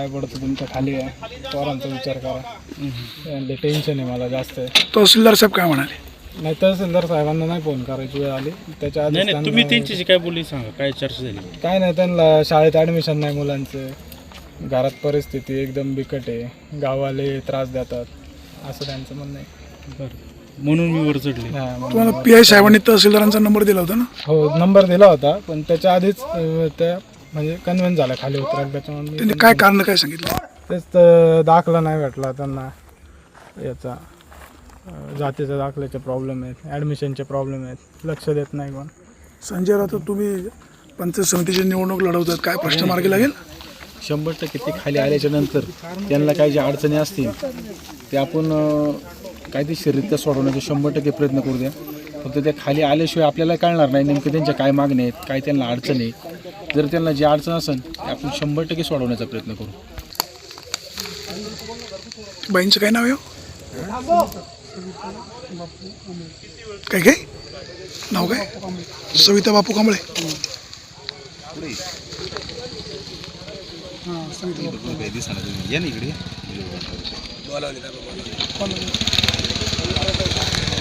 पाय पडतो तुमच्या खाली आहे. पोरांचा विचार करा. टेन्शन आहे मला जास्त. तहसीलदार साहेब काय म्हणाले? नाही तहसीलदार साहेबांना नाही फोन करायची वेळ आली. त्याच्या आधी नाही तुम्ही त्यांच्याशी काय बोलली सांगा काय चर्चा झाली? काय नाही त्यांना शाळेत ॲडमिशन नाही मुलांचं. घरात परिस्थिती एकदम बिकट आहे. गावाले त्रास देतात. असं त्यांचं म्हणणं आहे. बरं. म्हणून मी वर चढले. हा, मग- तुम्हाला पी आय साहेबांनी तहसीलदारांचा नंबर दिला होता ना? हो नंबर दिला होता पण त्याच्या आधीच अं, त्या म्हणजे कन्व्हिन्स झाला खाली उतरायला त्याच्यामुळे मी त्यांनी काय कारण काय सांगितलं? तेच तर दाखला नाही भेटला त्यांना. याचा अं, जातीचा दाखल्याचे प्रॉब्लेम आहेत ॲडमिशनचे प्रॉब्लेम आहेत लक्ष देत नाही कोण. संजय राऊत तुम्ही पंचायत समितीची निवडणूक लढवतात काय प्रश्न मार्गी लागेल? शंभर टक्के ते खाली आल्याच्यानंतर त्यांना काही ज्या अडचणी असतील ते आपण अं, कायदेशीररित्या सोडवण्याचा शंभर टक्के प्रयत्न करू द्या. फक्त त्या खाली आल्याशिवाय आपल्याला कळणार नाही नेमकं त्यांच्या काय मागण्या आहेत काय त्यांना अडचण आहे. जर त्यांना जी अडचण असेल ते आपण शंभर टक्के सोडवण्याचा प्रयत्न करू. बाईंचं काय नाव आहे हो? काय काय? नाव काय? सविता बापू कांबळे.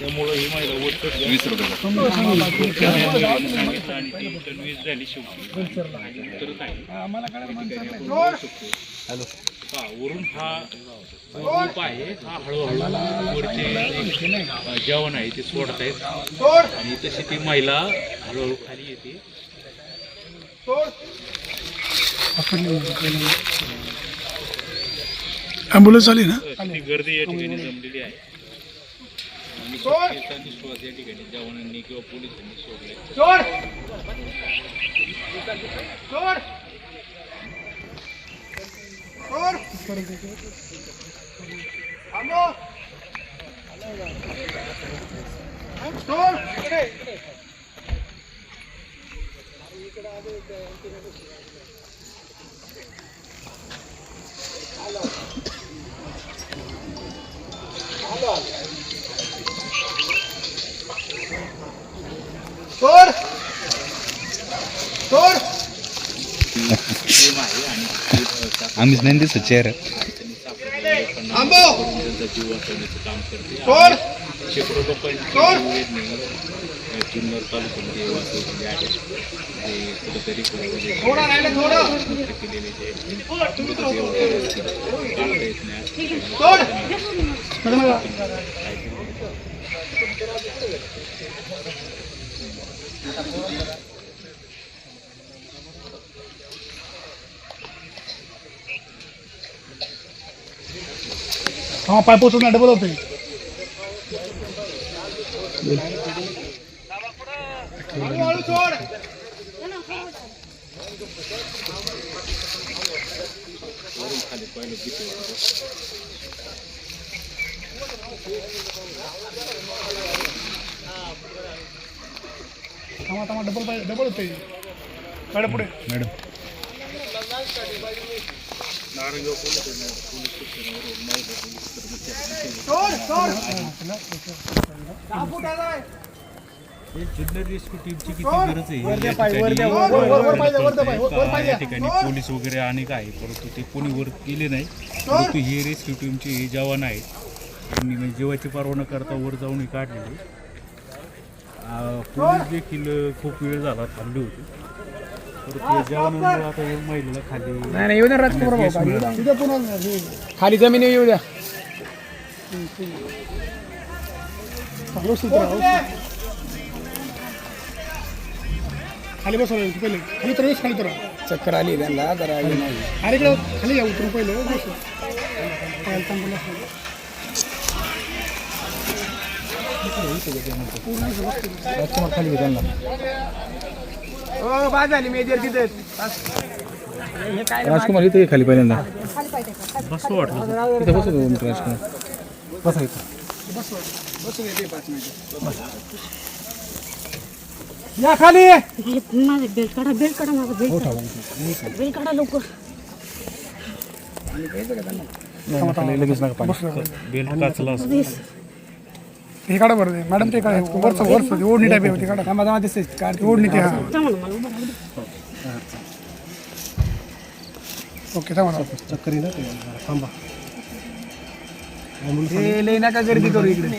त्यामुळे ही महिला वीस सांगितलं आणि ती वीस झाली शेवटी काय? हा वरून हा आहे हा हळूहळू वरचे जेवण आहे ते सोडत आहेत आणि तशी ती महिला हळूहळू खाली येते. ॲम्ब्युलन्स आली ना? गर्दी या ठिकाणी जमलेली आहे. आणि शक्यता निश्वास या ठिकाणी जवानांनी किंवा पोलिसांनी सोडले आम्हीच नाही दिसत चेहरा. त्यांचा जीव वाचवण्याचं काम करते शेकडो लोकांची जुन्नर तालुक्यामध्ये वाचवलेले आहेत ते कुठेतरी कुठेतरी केलेले जे मृतदेह वगैरे असतील, काढता येत नाही हा पाय पोचून डबल होते थांबा थांबा डबल पाय डबल होते मॅडम पुढे. मॅडम. जुन्नर रेस्क्यू टीमची किती गरज आहे? या ठिकाणी पोलीस वगैरे अनेक आहे परंतु ते कोणी वर गेले नाही. परंतु हे रेस्क्यू टीमचे हे जवान आहेत. त्यांनी म्हणजे जीवाची पर्वा न करता वर जाऊन हे काढलेले. आ, पोलीस देखील खूप वेळ झाला थांबले होते. जवानांमुळे आता महिलेला खाली नाही येऊ द्या राजकुमार. खाली. जमीन येऊ द्या. खाली बसवलं पहिले. खाली तर खाली तर चक्कर आली त्यांना जरा हे नाही. अरे इकडे खाली या उतरून पहिले बस. पायाला तांबूल असलं. खाली राजकुमार इथे खाली पहिल्यांदा. बसं वाटलं इथं बसू दोन मिनिटं राजकुमार? बसा इथं. या खाली. माझे बेल्ट काढा बेल्ट काढा माझा बेल्ट बेल्ट काढा लवकर लगेच नका पाणी. बेल काचला असतो हे काढा बरं ते. मॅडम ते काय वरचं वरचं ते ओढणी टाईप आहे ते काढा ते ओढणी ते हा ओके थांबा थांबा. नका गर्दी करू इकडे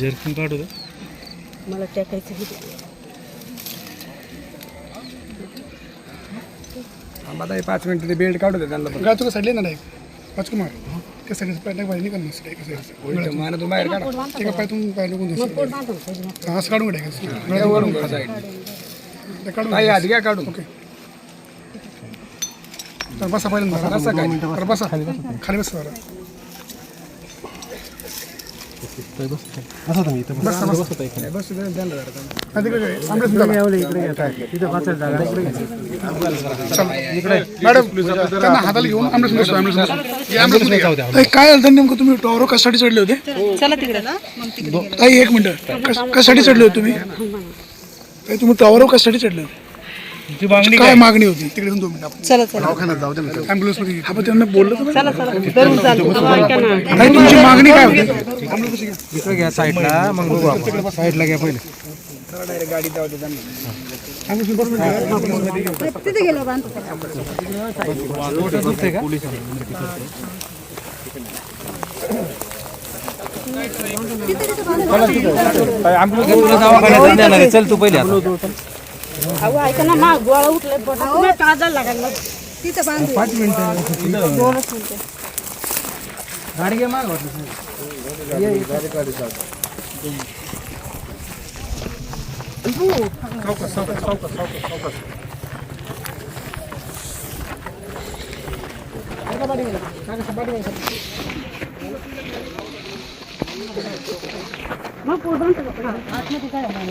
जर्किंग काढू दे मला टाकायचं. आम्हाला हे पाच मिनिटं ते बेल्ट काढू दे त्यांना. गाय तुला साईडला ना डायरेक्ट वाचकुमार त्या साईडला पाय पाहिजे नाही करणार एका साईडला इथं माना तू बाहेर काढा एका पाय तुम्ही पाय लागून मग पोट बांधून पाहिजे ना. असं काढून त्या वरून. ते काढून हात घ्या काढून ओके तर बसा पहिल्यांदा. बसा काय? तर बसा. खाली बसा. जरा. बसा बसा. नाही, बस. तिथं त्यांना जरा त्यांना. नाही, तिकडे काय? चला. मॅडम त्यांना हाताला घेऊन मध्ये घ्या. ताई, काय झालं नेमकं? तुम्ही टॉवर कशासाठी चढले होते? चला तिकडे ताई एक मिनिट. कश- कशासाठी चढले होते तुम्ही? ताई, तुम्ही टॉवर कशासाठी चढले होते? तुमची मागणी काय मागणी होती? तिकडे येऊन दोन मिनिट चला चला. ॲम्ब्युलन्समध्ये हा पण त्यांना बोललं तर चला चला. धरून चालतो. अहो, ऐका ना. ताई तुमची मागणी काय होती? इकडे घ्या साईडला मग बघू आपण. साईडला घ्या पहिले. डायरेक्ट गाडी जाऊ दे त्यांना तिथे गेलो बांधतो चल तू पहिले अहो ऐका ना मा गोळा उठलाय पोटात. तुम्ही काजायला लागायला तिथे बांधू पाच मिनिटं. दोनच मिनिटं. गाडी माग मग पोट? आतमध्ये काय आहे?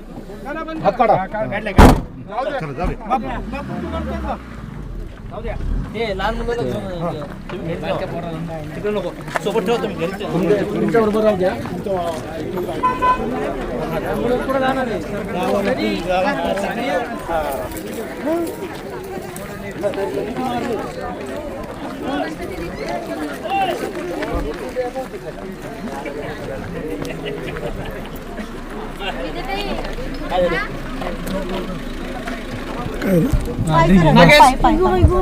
बस, ए, बाळा, बस इथं. गोळा उठला काजायला लागू, आवडतं. तुम्ही असे झोपा मॅडम तुम्ही आज बसा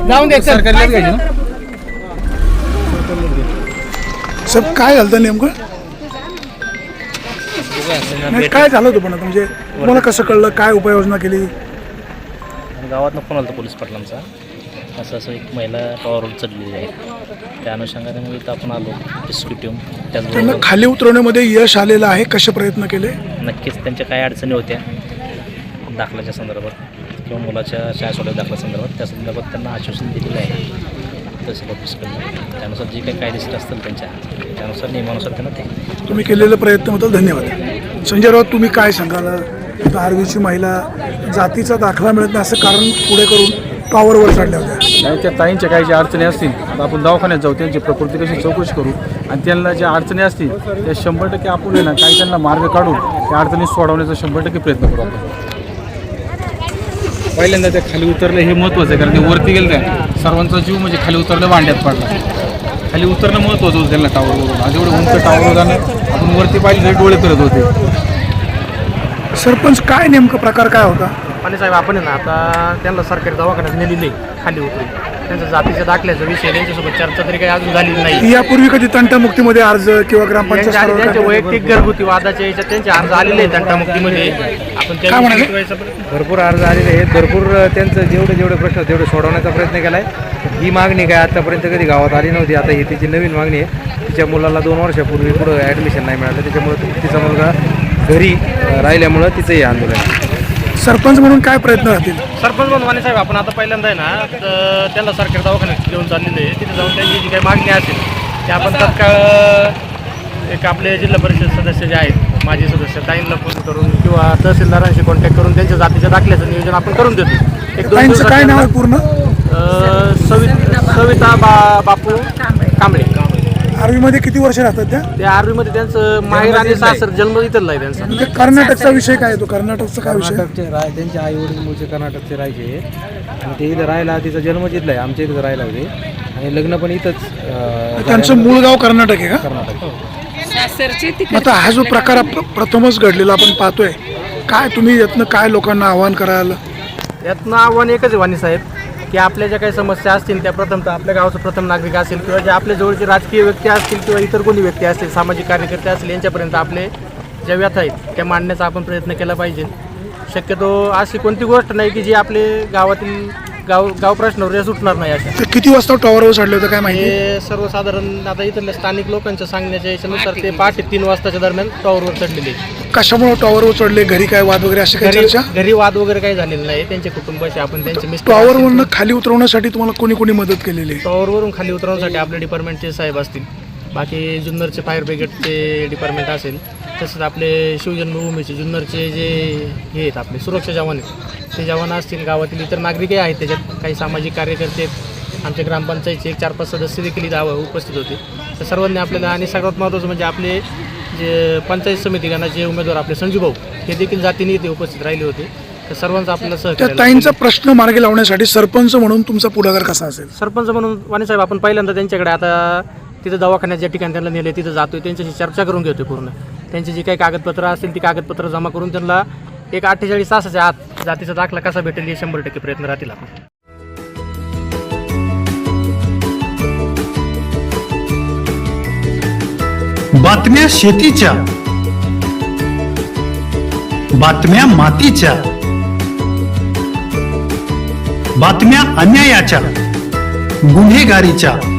जाऊन दे सरकारी लाच ना सब काय झालं नेमकं? नाही, काय झालं होतं पण आता? म्हणजे तुम्हाला कसं कळलं? काय उपाययोजना केली? आणि गावातनं फोन आला पोलीस पाटलांचा. असं असं एक महिला टॉवरवर चढलेली आहे. त्या अनुषंगाने मग इथं आपण आलो रेस्क्यू टीम त्यांना त्याचबरोबर खाली उतरवण्यामध्ये यश आलेलं आहे कसे प्रयत्न केले? नक्कीच त्यांच्या काही अडचणी होत्या दाखल्याच्या संदर्भात किंवा मुलाच्या शाळा सोडल्या दाखल्या संदर्भात. त्या संदर्भात त्यांना आश्वासन दिलेलं आहे. तहसील ऑफिसकडनं त्यानुसार जे काही कायदेशीर असतील त्यांच्या त्यानुसार नियमानुसार त्यांना ते तुम्ही केलेल्या प्रयत्नाबद्दल धन्यवाद. संजय राऊत तुम्ही काय सांगाल? धारवीची महिला जातीचा दाखला मिळत नाही असं कारण पुढे करून टॉवरवर चढल्या होत्या. आणि त्या ताईंच्या काही ज्या अडचणी असतील तर आपण दवाखान्यात जाऊ त्यांची प्रकृती कशी चौकशी करू. आणि त्यांना ज्या अडचणी असतील त्या शंभर टक्के आपण ना काही त्यांना मार्ग काढून त्या अडचणी सोडवण्याचा शंभर टक्के प्रयत्न करू आपण. पहिल्यांदा त्या खाली उतरले हे महत्त्वाचं आहे कारण ते वरती गेलं त्या सर्वांचा जीव म्हणजे खाली उतरलं वांड्यात पडला. खाली उतरणं महत्त्वाचं होतं त्यांना टावरवरून आज एवढं उंच टावरवर जाणं आपण वरती पाहिजे तरी डोळे करत होते. सरपंच काय नेमकं प्रकार काय होता? पाणी साहेब आपण आहे ना आता त्यांना सरकारी दवाखान्यात नेलेली खाली उतरून त्यांच्या जातीच्या दाखल्याचा विषय त्यांच्यासोबत चर्चा तरी काही अजून झालेली नाही. यापूर्वी कधी तंटामुक्तीमध्ये अर्ज किंवा ग्रामपंचायत त्यांच्या आणि स्तरावर त्यांचे काय- वैयक्तिक घरगुती वादाच्या याच्यात त्यांचे अर्ज आलेले आहेत तंटामुक्तीमध्ये. आपण काय म्हणाले? भरपूर अर्ज आलेले आहेत. भरपूर त्यांचं जेवढे जेवढे प्रश्न तेवढे सोडवण्याचा प्रयत्न केला आहे ही मागणी काय आतापर्यंत कधी गावात आली नव्हती. आता ही तिची नवीन मागणी आहे. तिच्या मुलाला दोन वर्षापूर्वी पुढं ॲडमिशन नाही मिळालं. त्याच्यामुळे तिचा मुलगा घरी अं, राहिल्यामुळं तिचं हे आंदोलन आहे. सरपंच म्हणून काय प्रयत्न राहतील सरपंच म्हणून वाणी साहेब आपण आता पहिल्यांदा आहे ना तर त्यांना सरकारी दवाखान्यात घेऊन चाललेले आहे. तिथे जाऊन त्यांची जी काही मागणी असेल ते आपण तात्काळ एक आपले जिल्हा परिषद सदस्य जे आहेत माजी सदस्य ताईंना फोन करून किंवा तहसीलदारांशी कॉन्टॅक्ट करून त्यांच्या जातीच्या दाखल्याचं नियोजन आपण करून देतो. एक दोन काय नाव पूर्ण? अं, सवि- सविता बा बापू कांबळे. आर्मीमध्ये किती वर्ष राहतात त्या? ते आर्मीमध्ये त्यांचं माहेर आणि सासर जन्म इथलं आहे त्यांचा. म्हणजे कर्नाटकचा विषय काय आहे तो? कर्नाटकचा काय विषय? कर्नाटकचे राय त्यांचे आई वडील मूळचे कर्नाटकचे राहायचे आणि ते इथं राहायला तिचा जन्म तिथला आहे आमच्या इथं राहायला होते. आणि लग्न पण इथंच अं, त्यांचं मूळ गाव कर्नाटक आहे का? कर्नाटक. आता हा जो प्रकार आप- प्रथमच घडलेला आपण पाहतोय काय तुम्ही यातनं काय लोकांना आव्हान कराल? यातनं आव्हान एकच आहे वाणी साहेब. की आपल्या ज्या काही समस्या असतील त्या प्रथमतः आपल्या गावाचं प्रथम नागरिक असेल किंवा जे आपल्या जवळचे राजकीय व्यक्ती असतील किंवा इतर कोणी व्यक्ती असतील सामाजिक कार्यकर्ते असतील यांच्यापर्यंत आपले ज्या व्यथा आहेत त्या मांडण्याचा आपण प्रयत्न केला पाहिजे. शक्यतो अशी कोणती गोष्ट नाही की जी आपले गावातील गाव गाव प्रश्नावर सुटणार नाही अशा. ते किती वाजता टॉवरवर चढले होते काय माहिती? हे सर्वसाधारण आता इथल्या स्थानिक लोकांच्या सांगण्याच्या याच्यानुसार ते पहाटे तीन वाजताच्या दरम्यान टॉवरवर चढलेले. कशामुळे टॉवरवर चढले? घरी काय वाद वगैरे अशी काही घरी चर्चा? घरी वाद वगैरे काही झालेला नाही. त्यांच्या कुटुंबाशी आपण त्यांचे मिस्टर टॉवरवरनं खाली उतरवण्यासाठी तुम्हाला कोणी कोणी मदत केलेली? आहे टॉवरवरून खाली उतरवण्यासाठी आपले डिपार्टमेंटचे साहेब असतील. बाकी जुन्नरचे फायर ब्रिगेडचे डिपार्टमेंट असेल. तसंच आपले शिवजन्मभूमीचे जुन्नरचे जे हे आहेत आपले सुरक्षा जवान आहेत ते जवान असतील गावातील इतर नागरिकही आहेत त्याच्यात. काही सामाजिक कार्यकर्ते आहेत. आमच्या ग्रामपंचायतचे एक चार पाच सदस्य देखील इथं उपस्थित होते. तर सर्वांनी आपल्याला आणि सगळ्यात महत्त्वाचं म्हणजे आपले जे पंचायत समिती गणाचे उमेदवार आपले संजू भाऊ हे देखील जातीने इथे उपस्थित राहिले होते. तर सर्वांचा आपल्याला त्या सहकार्य ताईंचा प्रश्न मार्गी लावण्यासाठी सरपंच म्हणून तुमचा पुढाकार कसा असेल? सरपंच म्हणून वाणीसाहेब आपण पहिल्यांदा त्यांच्याकडे आता तिथं दवाखान्यात ज्या ठिकाणी त्यांना नेले तिथं जातोय. त्यांच्याशी चर्चा करून घेतोय पूर्ण. त्यांची जी काही कागदपत्र असतील ती कागदपत्र जमा करून त्यांना एक अठ्ठेचाळीस तासाच्या आत जातीचा दाखला कसा भेटेल हे शंभर टक्के प्रयत्न राहतील आपण बातम्या शेतीच्या बातम्या मातीच्या बातम्या अन्यायाच्या गुन्हेगारीच्या.